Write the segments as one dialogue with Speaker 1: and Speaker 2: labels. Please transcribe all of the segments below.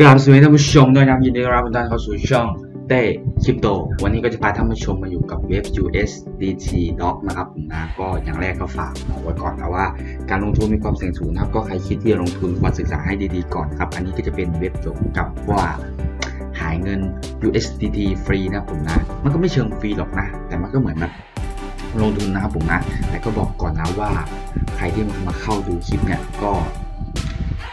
Speaker 1: กราบสวัสดีท่านผู้ชมด้วยนะครับยินดีต้อนรับทุกท่านเข้าสู่ช่องเต้คริปโต วันนี้ก็จะพาท่านผู้ชมมาอยู่กับเว็บ USDT Doc นะครับผมนะก็อย่างแรกก็ฝากบอกไว้ก่อนนะว่า การลงทุนมีความเสี่ยงสูงนะครับก็ใครคิดที่จะลงทุนควรศึกษาให้ดีๆก่อนครับ อันนี้ก็จะเป็นเว็บเกี่ยวกับว่าหายเงิน USDT ฟรีนะผมนะ มันก็ไม่เชิงฟรีหรอกนะ แต่มันก็เหมือนแบบลงทุนนะครับผมนะ แต่ก็บอกก่อนนะว่า ใครที่มาเข้าดูคลิปเนี่ยก็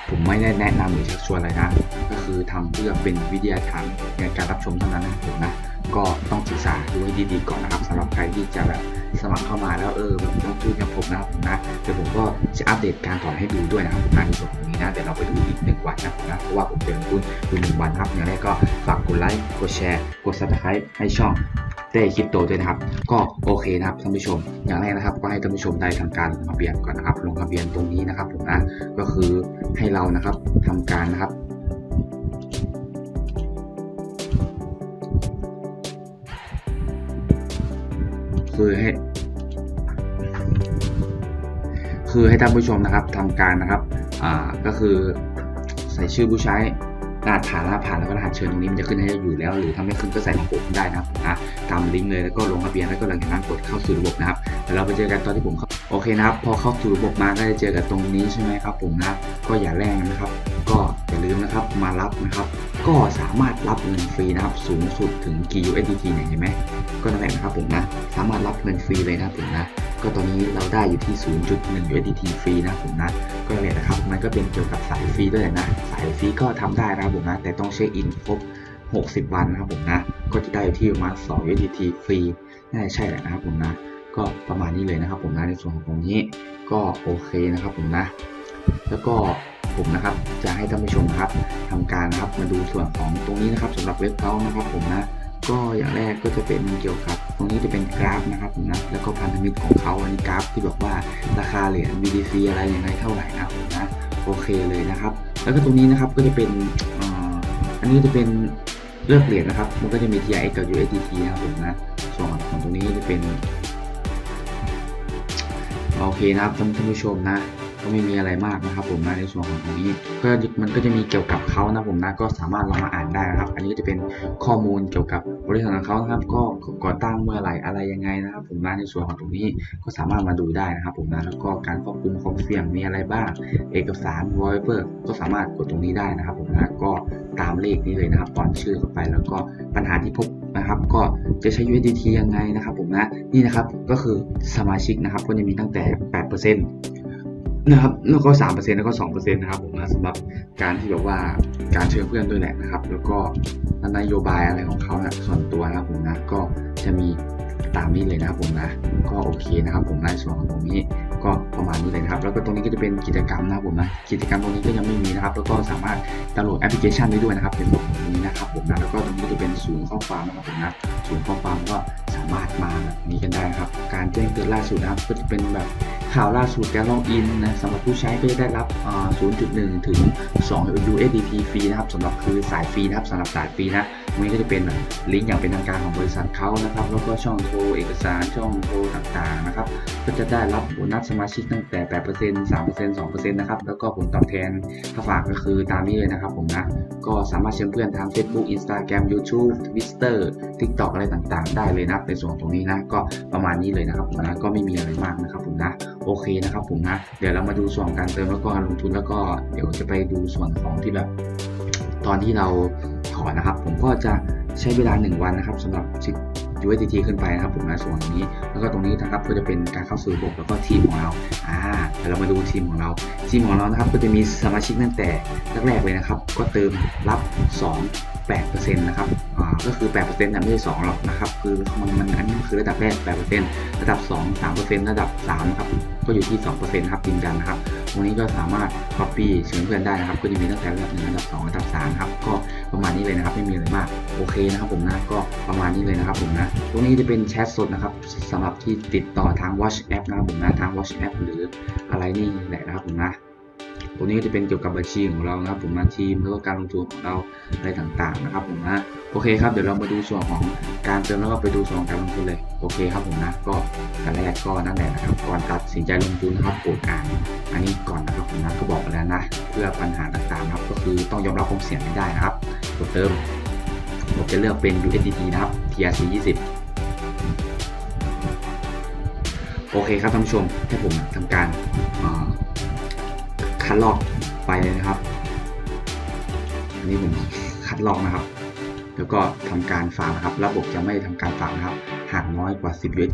Speaker 1: ผมไม่ได้แนะนำหรือชักชวนอะไรนะ ก็คือทำเพื่อเป็นวิทยาทานในการรับชมเท่านั้นนะผมนะ ก็ต้องศึกษาดูให้ดีๆก่อนนะครับสำหรับใครที่จะแบบสมัครเข้ามาแล้วเออแบบลงทุนกับผมนะครับผมนะเดี๋ยวผมก็จะอัปเดตการถอนให้ดูด้วยนะครับผมนะในส่วนตรงนี้นะเดี๋ยวเราไปดูอีกหนึ่งวันนะผมนะเพราะว่าผมเดินทุนดูหนึ่งวันครับอย่างแรกก็ฝากกดไลค์กดแชร์กดซับสไครต์ให้ช่อง เต้คริปโตด้วยนะครับ ก็โอเคนะครับท่านผู้ชม อย่างแรกนะครับ ก็ให้ท่านผู้ชมได้ทำการลงทะเบียนก่อนนะครับ ลงทะเบียนตรงนี้นะครับผมนะก็คือให้เรานะครับทำการนะครับคือให้คือให้ท่านผู้ชมนะครับทำการนะครับ อ่า ก็คือใส่ชื่อผู้ใช้ รหัสผ่านรหัสผ่านแล้วก็รหัสเชิญตรงนี้มันจะขึ้นให้อยู่แล้ว หรือถ้าไม่ขึ้นก็ใส่ของผมได้นะครับนะตามลิงก์เลยแล้วก็ลงทะเบียนแล้วก็หลังจากนั้นกดเข้าสู่ระบบนะครับแล้วเราไปเจอกันตอนที่ผมเข้าโอเคนะครับ พอเข้าสู่ระบบมาก็จะเจอกันตรงนี้ใช่ไหมครับผมนะก็อย่าแรงนะครับ ก็อย่าลืมนะครับมารับนะครับ ก็สามารถรับเงินฟรีนะครับ สูงสุดถึงกี่ USDT เนี่ยเห็นไหมก็นั่นแหละนะครับผมนะ สามารถรับเงินฟรีเลยนะครับผมนะ ก็ตอนนี้เราได้อยู่ที่ 0.1 USDT ฟรีนะผมนะ ก็เลยนะครับ มันก็เป็นเกี่ยวกับสายฟรีด้วยนะ สายฟรีก็ทำได้นะครับผมนะ แต่ต้องเช็คอินครบ 60 วันนะครับผมนะ ก็จะได้อยู่ที่ประมาณ 2 USDT ฟรีน่าจะใช่แหละนะครับผมนะ ก็ประมาณนี้เลยนะครับผมนะในส่วนของตรงนี้ก็โอเคนะครับผมนะ แล้วก็ผมนะครับจะให้ท่านผู้ชมนะครับทำการนะครับมาดูส่วนของตรงนี้นะครับสำหรับเว็บเขานะครับผมนะ ก็อย่างแรกก็จะเป็นเกี่ยวกับตรงนี้จะเป็นกราฟนะครับผมนะแล้วก็พันธมิตรของเขาอันนี้กราฟที่บอกว่าราคาเหรียญ BTC อะไรยังไงเท่าไหร่นะครับผมนะโอเคเลยนะครับ แล้วก็ตรงนี้นะครับก็จะเป็นอันนี้จะเป็นเลือกเหรียญนะครับ มันก็จะมี TRX กับ USDT นะครับผมนะส่วนของตรงนี้จะเป็นโอเคนะครับท่านผู้ชมนะ ก็ไม่มีอะไรมากนะครับ ผมนะในส่วนของตรงนี้ก็มันก็จะมีเกี่ยวกับเขานะผมนะก็สามารถลองมาอ่านได้นะครับ อันนี้ก็จะเป็นข้อมูลเกี่ยวกับบริษัทของเขานะครับ ก็ก่อตั้งเมื่อไหร่อะไรยังไงนะครับ ผมนะในส่วนของตรงนี้ก็สามารถมาดูได้นะครับ ผมนะแล้วก็การควบคุมความเสี่ยงมีอะไรบ้าง เอกสารวอลเปอร์ก็สามารถกดตรงนี้ได้นะครับ ผมนะก็ตามเลขนี้เลยนะครับตอนชื่อเข้าไปแล้วก็ปัญหาที่พบนะครับ ก็จะใช้ USDT ยังไงนะครับ ผมนะนี่นะครับก็คือสมาชิกนะครับก็จะมีตั้งแต่ 8% นะครับแล้วก็สามเปอร์เซ็นต์แล้วก็สองเปอร์เซ็นะครับผมนะสำหรับการที่แบบว่าการเชิญเพื่อนด้วยแหละนะครับ แล้วก็นโยบายอะไรของเขานะส่วนตัวนะครับผมนะก็จะมีตามนี้เลยนะครับผมนะก็โอเคนะครับผมในส่วนของตรงนี้ ก็ประมาณนี้เลยนะครับ แล้วก็ตรงนี้ก็จะเป็นกิจกรรมนะครับผมนะ กิจกรรมตรงนี้ก็ยังไม่มีนะครับ แล้วก็สามารถดาวน์โหลดแอปพลิเคชันได้ด้วยนะครับ เป็นส่วนของตรงนี้นะครับผมนะ แล้วก็ตรงนี้จะเป็นศูนย์ข้อความนะครับผมนะ ศูนย์ข้อความก็สามารถมาแบบนี้กันได้นะครับ การแจ้งเตือนล่าสุดนะครับ ก็จะเป็นแบบข่าวล่าสุดการล็อกอินนะสำหรับผู้ใช้ก็จะได้รับ 0.1 ถึง 2 USDT ฟรีนะครับสำหรับคือสายฟรีนะครับสำหรับสายฟรีนะตรงนี้ก็จะเป็นลิงก์อย่างเป็นทางการของบริษัทเขานะครับ แล้วก็ช่องโทรเอกสารช่องโทรต่างๆนะครับ ก็จะได้รับโบนัสมาชิกตั้งแต่ 8% 3% 2%นะครับ แล้วก็ผลตอบแทนถ้าฝากก็คือตามนี้เลยนะครับผมนะ ก็สามารถเชิญเพื่อนทาง Facebook Instagram YouTube Twitter TikTok อะไรต่างๆ ได้เลยนะ ในส่วนตรงนี้นะ ก็ประมาณนี้เลยนะครับผมนะ ก็ไม่มีอะไรมากนะครับผมนะ โอเคนะครับผมนะ เดี๋ยวเรามาดูส่วนการเติมแล้วก็การลงทุนแล้วก็เดี๋ยวจะไปดูส่วนของที่แบบ ตอนที่เราถอนนะครับ ผมก็จะใช้เวลา 1 วันนะครับสำหรับสิทธิ์ USDT ขึ้นไปนะครับผมนะส่วนตรงนี้ แล้วก็ตรงนี้นะครับก็จะเป็นการเข้าสู่ระบบแล้วก็ทีมของเราอ่าเดี๋ยวเรามาดูทีมของเรา ทีมของเรานะครับก็จะมีสมาชิกตั้งแต่แรกๆเลยนะครับ ก็เติมรับ 2 8%นะครับ อ่า ก็คือ8%นะไม่ใช่2หรอกนะครับ คือมันมันอันนี้คือระดับแรก 8%ระดับ 2 3%ระดับ3นะครับ ก็อยู่ที่ 2%ครับยืนยันนะครับ ตรงนี้ก็สามารถ copy เชิญเพื่อนได้นะครับ ก็จะมีตั้งแต่ระดับหนึ่งระดับสองระดับสามครับ ก็ประมาณนี้เลยนะครับ ไม่มีอะไรมาก โอเคนะครับผมนะ ก็ประมาณนี้เลยนะครับผมนะ ตรงนี้จะเป็นแชทสดนะครับสำหรับที่ติดต่อทาง Watch App นะครับผมนะ ทาง Watch App หรืออะไรนี่แหละนะครับผมนะ ตรงนี้ก็จะเป็นเกี่ยวกับบัญชีของเรานะครับ ผมนะทีมแล้วก็การลงทุนของเราอะไรต่างๆนะครับ ผมนะโอเคครับเดี๋ยวเรามาดูส่วนของการเติมแล้วก็ไปดูส่วนการลงทุนเลยโอเคครับผมนะก็ขั้นแรกก็นั่นแหละนะครับ ก่อนตัดสินใจลงทุนนะครับโปรดอ่านอันนี้ก่อนนะครับผมนะก็บอกไปแล้วนะ เพื่อปัญหาต่างๆนะครับ ก็คือต้องยอมรับความเสี่ยงให้ได้นะครับกดเติมผมจะเลือกเป็น USDT นะครับ TRC 20โอเคครับท่านผู้ชมให้ผมทำการ ดลอกไปเลยนะครับ อันนี้ผมคัดลอกนะครับ แล้วก็ทำการฝากนะครับ ระบบจะไม่ทำการฝากนะครับ หากน้อยกว่า 10 USD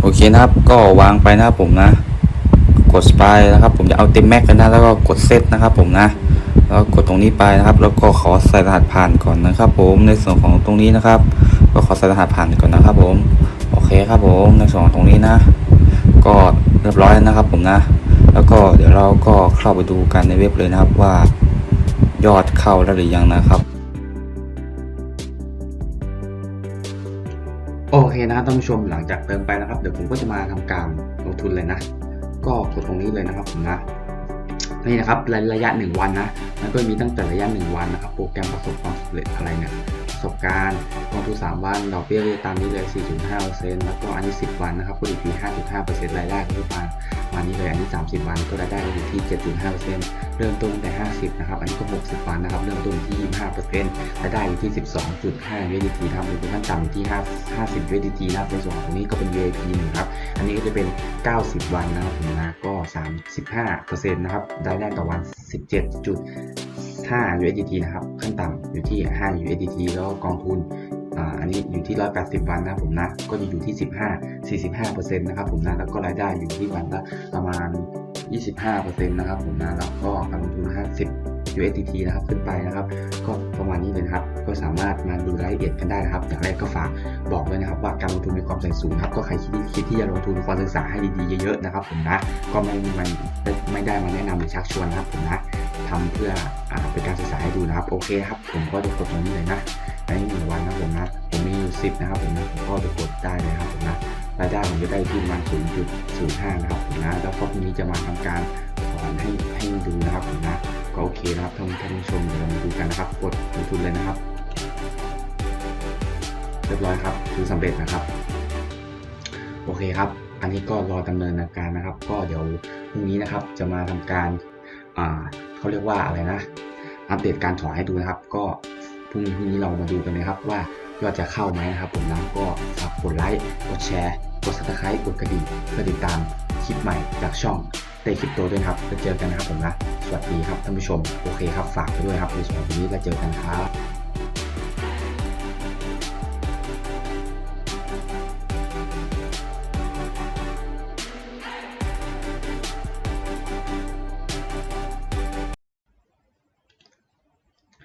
Speaker 2: โอเคนะครับ ก็วางไปนะครับผมนะ กดไปนะครับ ผมจะเอาเต็มแม็กกันนะ แล้วก็กดเซตนะครับ ผมนะ แล้วกดตรงนี้ไปนะครับ แล้วก็ขอใส่รหัสผ่านก่อนนะครับ ผม ในส่วนของตรงนี้นะครับ ก็ขอใส่รหัสผ่านก่อนนะครับ ผม โอเคครับผมในส่วนของตรงนี้นะ ก็เรียบร้อยนะครับผมนะ แล้วก็เดี๋ยวเราก็เข้าไปดูกันในเว็บเลยนะครับว่ายอดเข้าแล้วหรือยังนะครับ
Speaker 1: โอเคนะท่านผู้ชมหลังจากเติมไปนะครับ เดี๋ยวผมก็จะมาทำการลงทุนเลยนะ ก็กดตรงนี้เลยนะครับผมนะนี่นะครับระระยะ 1 วันนะมันก็มีตั้งแต่ระยะ 1 วันนะครับ โปรแกรมประสบความสำเร็จอะไรเนี่ย ประสบการณ์ลงทุน3วันดอกเบี้ยตามนี้เลย 4.5%แล้วก็อันนี้ 10 วันนะครับก็อยู่ที่ 5.5%รายได้ก็ประมาณวันนี้เลยอันนี้ 30 วันก็รายได้ก็อยู่ที่ 7.5%เริ่มต้นแต่ 50 นะครับ อันนี้ก็ 60 วันนะครับ เริ่มต้นที่ 25%รายได้อยู่ที่ 12.5 USDT ครับหรือขั้นต่ำอยู่ที่5 50 USDT นะครับในส่วนของตรงนี้ก็เป็น VIP หนึ่งครับ อันนี้ก็จะเป็น 90 วันนะครับผมนะก็ 35%นะครับ รายได้ต่อวัน 5 USDT นะครับขั้นต่ำอยู่ที่ 5 USDT แล้วกองทุนอันนี้อยู่ที่ 180 วันนะผมนะ ก็จะอยู่ที่ 15 45%นะครับผมนะ แล้วก็รายได้อยู่ที่วันละประมาณ 25%นะครับผมนะ แล้วก็การลงทุน 50 USDT นะครับขึ้นไปนะครับ ก็ประมาณนี้เลยนะครับ ก็สามารถมาดูรายละเอียดกันได้นะครับ อย่างแรกก็ฝากบอกเลยนะครับ ว่าการลงทุนมีความเสี่ยงสูงนะครับ ก็ใครคิดที่คิดที่จะลงทุนควรศึกษาให้ดีๆเยอะๆนะครับผมนะ ก็ไม่ไม่ไม่ได้มาแนะนำหรือชักชวนนะครับผมนะ ทำเพื่ออเป็นการศึกษาให้ดูนะครับ โอเคครับ ผมก็จะกดตรงนี้เลยนะในหนึ่งวันนะผมนะ ผมมีอยู่สิบนะครับผมนะผมก็จะกดได้เลยครับผมนะรายได้ผมจะได้ที่ประมาณ0.05นะครับผมนะแล้วก็พรุ่งนี้จะมาทำการถอนให้ให้ดูนะครับผมนะก็โอเคนะครับท่านท่านผู้ชมเดี๋ยวเรามาดูกันนะครับ กดลงทุนเลยนะครับ เรียบร้อยครับคือสำเร็จนะครับ โอเคครับ อันนี้ก็รอดำเนินการนะครับ ก็เดี๋ยวพรุ่งนี้นะครับจะมาทำการอ่า เขาเรียกว่าอะไรนะ อัปเดตการถอนให้ดูนะครับ ก็พรุ่งนี้พรุ่งนี้เรามาดูกันเลยครับว่ายอดจะเข้าไหมนะครับผมนะก็ฝากกดไลค์กดแชร์กด subscribe กดกระดิ่งเพื่อติดตามคลิปใหม่จากช่องเตคลิปโตด้วยครับแล้วเจอกันนะครับผมนะสวัสดีครับท่านผู้ชมโอเคครับฝากไปด้วยครับในส่วนของนี้แล้วเจอกันครับ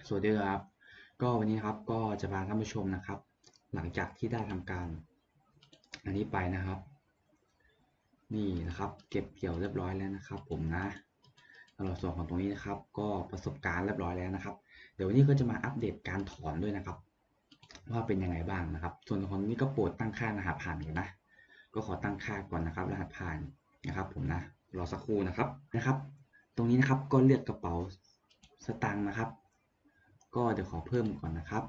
Speaker 1: สวัสดีครับ ก็วันนี้ครับก็จะพาท่านผู้ชมนะครับ หลังจากที่ได้ทำการ อันนี้ไปนะครับ นี่นะครับ เก็บเกี่ยวเรียบร้อยแล้วนะครับ ผมนะสำหรับส่วนของตรงนี้นะครับ ก็ประสบการณ์เรียบร้อยแล้วนะครับ เดี๋ยววันนี้ก็จะมาอัปเดตการถอนด้วยนะครับ ว่าเป็นยังไงบ้างนะครับ ส่วนของนี้ก็โปรดตั้งค่ารหัสผ่านก่อนนะ ก็ขอตั้งค่าก่อนนะครับ รหัสผ่านนะครับ ผมนะรอสักครู่นะครับนะครับ ตรงนี้นะครับก็เลือกกระเป๋าสตางค์นะครับ ก็เดี๋ยวขอเพิ่มก่อนนะครับ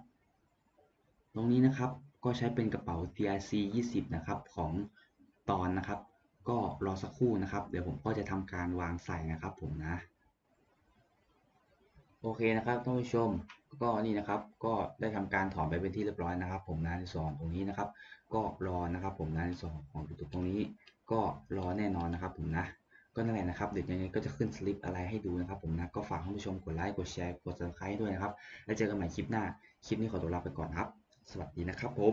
Speaker 1: ตรงนี้นะครับก็ใช้เป็นกระเป๋า TRC 20 นะครับของตอนนะครับ ก็รอสักครู่นะครับ เดี๋ยวผมก็จะทำการวางใส่นะครับผมนะ โอเคนะครับท่านผู้ชมก็นี่นะครับก็ได้ทำการถอนไปเป็นที่เรียบร้อยนะครับ ผมนะในส่วนตรงนี้นะครับ ก็รอนะครับ ผมนะในส่วนของตรงนี้ ก็รอแน่นอนนะครับ ผมนะ ก็นั่นแหละนะครับ เดี๋ยวยังไงก็จะขึ้นสลิปอะไรให้ดูนะครับผมนะก็ฝากท่านผู้ชมกดไลค์กดแชร์กด subscribe ด้วยนะครับ แล้วเจอกันใหม่คลิปหน้า คลิปนี้ขอตัวลาไปก่อนครับ สวัสดีนะครับผม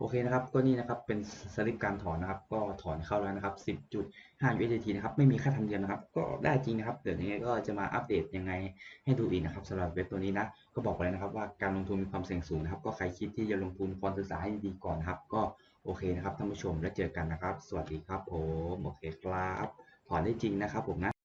Speaker 1: โอเคนะครับก็นี่นะครับเป็นสลิปการถอนนะครับ ก็ถอนเข้าแล้วนะครับ 10.5 USDT นะครับ ไม่มีค่าธรรมเนียมนะครับ ก็ได้จริงนะครับ เดี๋ยวยังไงก็จะมาอัปเดตยังไงให้ดูอีกนะครับสำหรับเว็บตัวนี้นะ ก็บอกไปเลยนะครับว่าการลงทุนมีความเสี่ยงสูงนะครับ ก็ใครคิดที่จะลงทุนควรศึกษาให้ดีก่อนนะครับ ก็โอเคนะครับท่านผู้ชมแล้วเจอกันนะครับ สวัสดีครับผมโอเคครับ ถอนได้จริงนะครับผมนะ